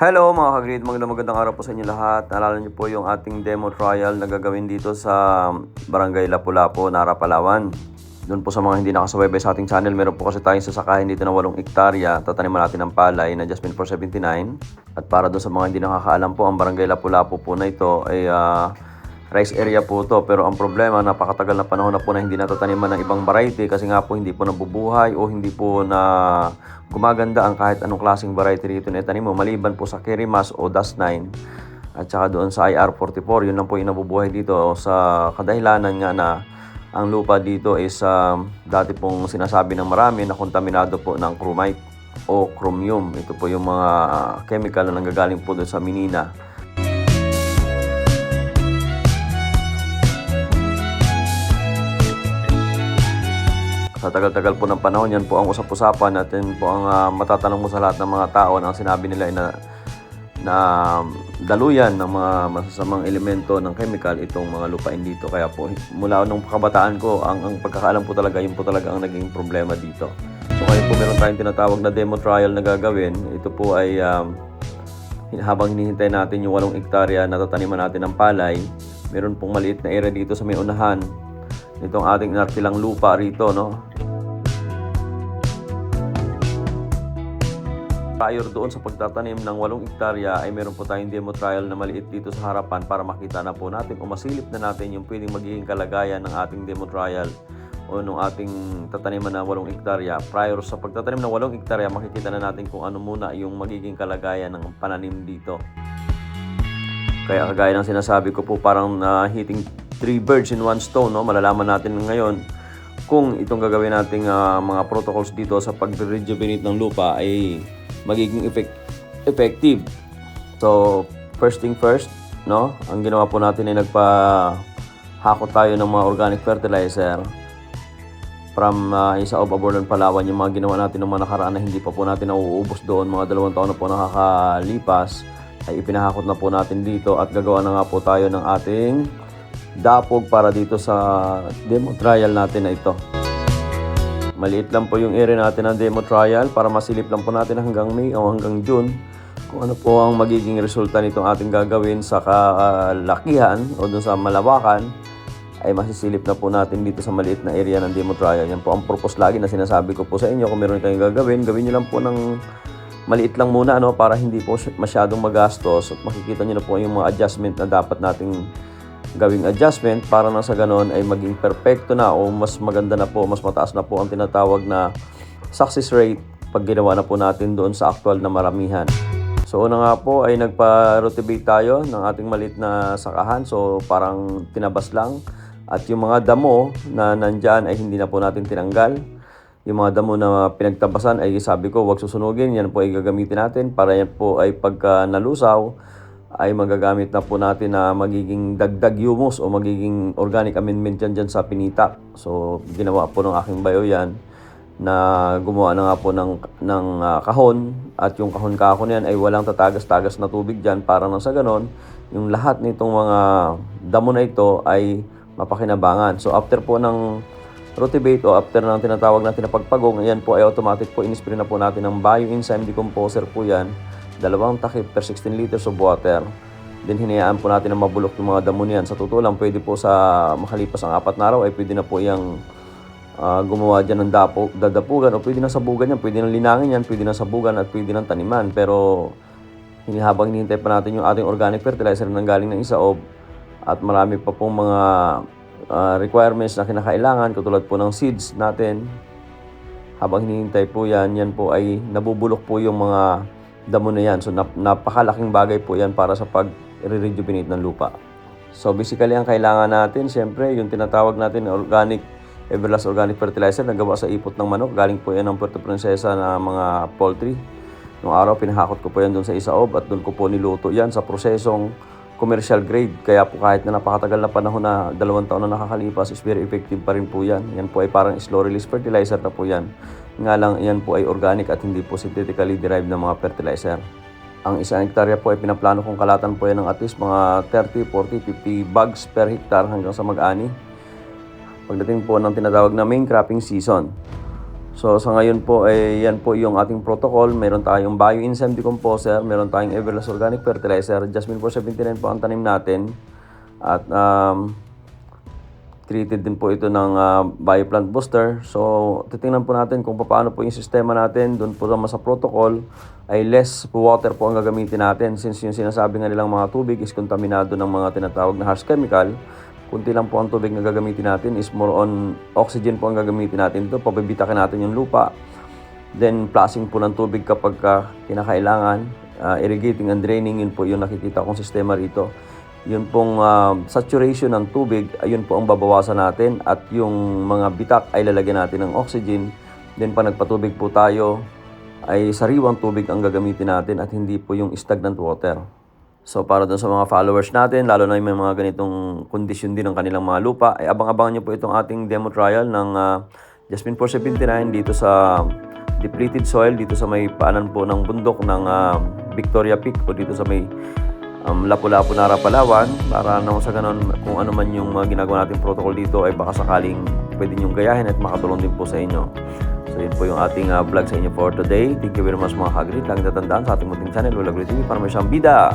Hello mga kagrid, magandang magandang araw po sa inyo lahat. Naalala niyo po yung ating demo trial na gagawin dito sa Barangay Lapu-Lapu, Nara, Palawan. Doon po sa mga hindi nakasubaybay sa ating channel, meron po kasi tayong sasakahin dito na 8 ektarya. Tataniman natin ng palay na Jasmine 479. At para doon sa mga hindi nakakaalam po, ang Barangay Lapu-Lapu po na ito ay ah, rice area po to pero ang problema napakatagal na panahon na po na hindi natataniman ng ibang variety kasi nga po hindi po nabubuhay o hindi po na gumaganda ang kahit anong klaseng variety rito na itanim mo. Maliban po sa Kerimas o Dust 9 at saka doon sa IR44 yun lang po yung nabubuhay dito. Sa kadahilanan nga na ang lupa dito is um, dati pong sinasabi ng marami na kontaminado po ng chromite o chromium. Ito po yung mga chemical na nanggagaling po doon sa minina Sa tagal-tagal po ng panahon, yan po ang usap-usapan natin po ang ah, matatanong mo sa lahat ng mga tao na ang sinabi nila na, na daluyan ng mga masasamang elemento ng chemical itong mga lupain dito. Kaya po mula nung kabataan ko, ang, ang pagkakaalam po talaga, yun po talaga ang naging problema dito. So ngayon po meron tayong tinatawag na demo trial na gagawin. Ito po ay um, habang hinihintay natin yung walong ektarya na tataniman natin ng palay, meron pong maliit na area dito sa may unahan nitong ating inarkilang lupa rito, no? Prior doon sa pagtatanim ng walong ektarya ay meron po tayong demo trial na maliit dito sa harapan para makita na po natin o masilip na natin yung pwedeng magiging kalagayan ng ating demo trial o nung ating tataniman na walong ektarya. Prior sa pagtatanim ng walong ektarya, makikita na natin kung ano muna yung magiging kalagayan ng pananim dito. Kaya kagaya ng sinasabi ko po parang na hitting three birds in one stone, no? Malalaman natin ngayon kung itong gagawin nating ah, mga protocols dito sa pag-rejuvenate ng lupa ay magiging effect- effective. So, first thing first, no? Ang ginawa po natin ay nagpa hakot tayo ng mga organic fertilizer from uh, Isaob, Aborlan, Palawan, yung mga ginawa natin ng mga nakaraan na hindi pa po natin nauubos doon, mga dalawang taon na po nakakalipas, ay ipinahakot na po natin dito at gagawa na nga po tayo ng ating dapog para dito sa demo trial natin na ito. Maliit lang po yung area natin ng demo trial para masilip lang po natin hanggang May o hanggang June kung ano po ang magiging resulta nitong ating gagawin sa kalakihan o dun sa malawakan ay masisilip na po natin dito sa maliit na area ng demo trial. Yan po ang purpose lagi na sinasabi ko po sa inyo. Kung meron kayong gagawin, gawin nyo lang po ng maliit lang muna ano, para hindi po masyadong magastos at makikita nyo na po yung mga adjustment na dapat nating gawing adjustment para na sa ganon ay maging perfecto na o mas maganda na po, mas mataas na po ang tinatawag na success rate pag ginawa na po natin doon sa actual na maramihan. So una nga po ay nagpa-rotivate tayo ng ating maliit na sakahan. So parang tinabas lang. At yung mga damo na nandyan ay hindi na po natin tinanggal. Yung mga damo na pinagtabasan ay sabi ko wag susunugin. Yan po ay gagamitin natin para yan po ay pagka nalusaw ay magagamit na po natin na magiging dagdag humus o magiging organic amendment yan dyan sa pinita. So ginawa po ng aking bayo yan na gumawa na nga po ng, ng ah, kahon at yung kahon kahon yan ay walang tatagas-tagas na tubig dyan para nang sa ganon yung lahat nitong mga damo na ito ay mapakinabangan. So after po ng rotivate o after ng tinatawag natin na pagpagong, ayan po ay automatic po in-spray na po natin ng bioenzyme decomposer po yan. Dalawang takip per 16 liters of water. Then hinayaan po natin na mabulok yung mga damo niyan. Sa totoo lang, pwede po sa makalipas ang apat na araw ay pwede na po yung ah, gumawa dyan ng dapo, dadapugan o pwede na sabugan yan, pwede nang linangin yan, pwede na sabugan at pwede nang taniman. Pero habang hinihintay pa natin yung ating organic fertilizer na galing ng isaob at marami pa pong mga ah, requirements na kinakailangan katulad po ng seeds natin. Habang hinihintay po yan, yan po ay nabubulok po yung mga damo na yan. So nap- napakalaking bagay po yan para sa pag-rejuvenate ng lupa. So basically ang kailangan natin, siyempre, yung tinatawag natin na organic Everlast Organic Fertilizer na gawa sa ipot ng manok. Galing po yan ng Puerto Princesa na mga poultry. Noong araw, pinahakot ko po yan doon sa Isaob at doon ko po niluto yan sa prosesong commercial grade. Kaya po kahit na napakatagal na panahon na dalawang taon na nakakalipas, is very effective pa rin po yan. Yan po ay parang slow release fertilizer na po yan. Nga lang, yan po ay organic at hindi po synthetically derived na mga fertilizer. Ang isang hektarya po ay pinaplano kong kalatan po yan ng at least mga 30, 40, 50 bags per hektar hanggang sa mag-ani. Pagdating po ng tinatawag na main cropping season. So sa ngayon po, eh, yan po yung ating protocol. Meron tayong bioenzyme decomposer, meron tayong Everlast Organic Fertilizer, Jasmine 479 po ang tanim natin. At um, treated din po ito ng ah, bioplant booster. So, titingnan po natin kung paano po yung sistema natin. Doon po naman sa protocol ay less water po ang gagamitin natin since yung sinasabi nga nilang mga tubig is kontaminado ng mga tinatawag na harsh chemical. Kunti lang po ang tubig na gagamitin natin is more on oxygen po ang gagamitin natin. Ito, pabibitakin natin yung lupa. Then, flushing po ng tubig kapag ka kinakailangan. Ah, irrigating and draining, yun po yung nakikita kong sistema rito. Yun pong ah, saturation ng tubig, ayun po ang babawasan natin. At yung mga bitak ay lalagyan natin ng oxygen. Then, pa nagpatubig po tayo, ay sariwang tubig ang gagamitin natin at hindi po yung stagnant water. So para dun sa mga followers natin, lalo na may mga ganitong kondisyon din ng kanilang mga lupa, ay abang-abangan nyo po itong ating demo trial ng ah, Jasmine 479 dito sa depleted soil, dito sa may paanan po ng bundok ng ah, Victoria Peak o dito sa may um, Lapu-Lapu, Nara, Palawan para nang sa ganun kung ano man yung mga ginagawa nating protocol dito ay baka sakaling pwede niyong gayahin at makatulong din po sa inyo. So yun po yung ating ah, vlog sa inyo for today. Thank you very much mga kagrit. Laging tatandaan sa ating munting channel, Wala TV para may siyang bida.